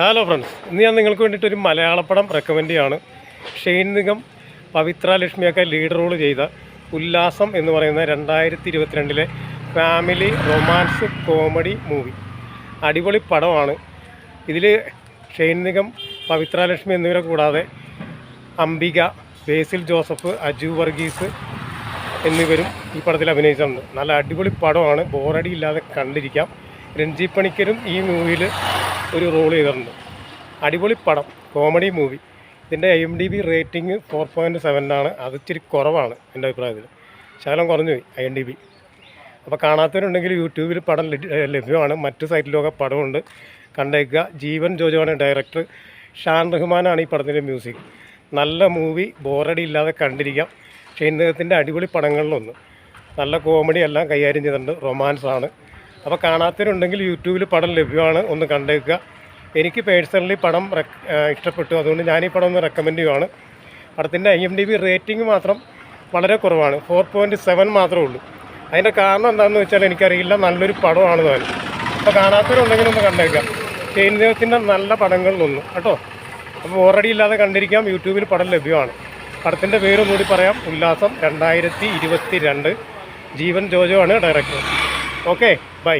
Hello friends ഇന്ന് ഞാൻ നിങ്ങൾക്ക് വേണ്ടിയിട്ട് ഒരു മലയാളപ്പടം റെക്കമെൻഡ് ചെയ്യാണ്. ഷെയ്ൻ നിഗം പവിത്ര ലക്ഷ്മിയൊക്കെ ലീഡ് റോൾ ചെയ്ത ഉല്ലാസം എന്ന് പറയുന്ന രണ്ടായിരത്തി ഇരുപത്തിരണ്ടിലെ ഫാമിലി റൊമാൻസ് കോമഡി മൂവി അടിപൊളി പടമാണ്. ഇതിൽ ഷെയ്ൻ നിഗം പവിത്ര ലക്ഷ്മി എന്നിവരെ കൂടാതെ അംബിക ബേസിൽ ജോസഫ് അജു വർഗീസ് എന്നിവരും ഈ പടത്തിൽ അഭിനയിച്ചിട്ടുണ്ട്. നല്ല അടിപൊളി പടമാണ്. ബോറടി ഇല്ലാതെ കണ്ടിരിക്കാം. രഞ്ജി പണിക്കരും ഈ മൂവിയിൽ ഒരു റോൾ ചെയ്തിട്ടുണ്ട്. അടിപൊളി പടം കോമഡി മൂവി. ഇതിന്റെ M D B rating four point സെവനാണ് അത് ഇച്ചിരി കുറവാണ് എന്റെ അഭിപ്രായത്തിൽ. ശകലം കുറഞ്ഞു പോയി ഐ ഡി ബി അപ്പോൾ കാണാത്തവരുണ്ടെങ്കിൽ യൂട്യൂബിൽ പടം ലഭ്യമാണ്. മറ്റു സൈറ്റിലൊക്കെ പടമുണ്ട്. കണ്ടേക്കുക. ജീവൻ ജോജോയാണ് ഡയറക്ടർ ഷാൻ റഹ്മാനാണ് ഈ പടത്തിന്റെ മ്യൂസിക് നല്ല മൂവി ബോറടി ഇല്ലാതെ കണ്ടിരിക്കാം. ഷെയ്നകത്തിന്റെ അടിപൊളി പടങ്ങളിലൊന്ന്. നല്ല കോമഡി എല്ലാം കൈകാര്യം ചെയ്തിട്ടുണ്ട്. റൊമാൻസാണ് അപ്പോൾ കാണാത്തവരുണ്ടെങ്കിൽ യൂട്യൂബിൽ പടം ലഭ്യമാണ് ഒന്ന് കണ്ടേക്കുക. എനിക്ക് പേഴ്സണലി പടം ഇഷ്ടപ്പെട്ടു. അതുകൊണ്ട് ഞാൻ ഈ പടം ഒന്ന് റെക്കമെൻഡ് ചെയ്യുവാണ്. പടത്തിന്റെ I M D B rating മാത്രം വളരെ കുറവാണ്. ഫോർ പോയിന്റ് സെവൻ മാത്രമേ ഉള്ളൂ. അതിന്റെ കാരണം എന്താണെന്ന് വെച്ചാൽ എനിക്കറിയില്ല. നല്ലൊരു പടമാണ് താൻ. അപ്പോൾ കാണാത്തവരുണ്ടെങ്കിൽ ഒന്ന് കണ്ടേക്കാം ചെയ്യുന്നതിന്റെ നല്ല പടങ്ങളിലൊന്നും. കേട്ടോ? അപ്പോൾ ഓൾറെഡി ഇല്ലാതെ കണ്ടിരിക്കാം. യൂട്യൂബിൽ പടം ലഭ്യമാണ്. പടത്തിന്റെ പേരും കൂടി പറയാം. ഉല്ലാസം രണ്ടായിരത്തി ഇരുപത്തി രണ്ട് ജീവൻ ജോജോ ആണ് ഡയറക്ടർ ഓക്കെ ബൈ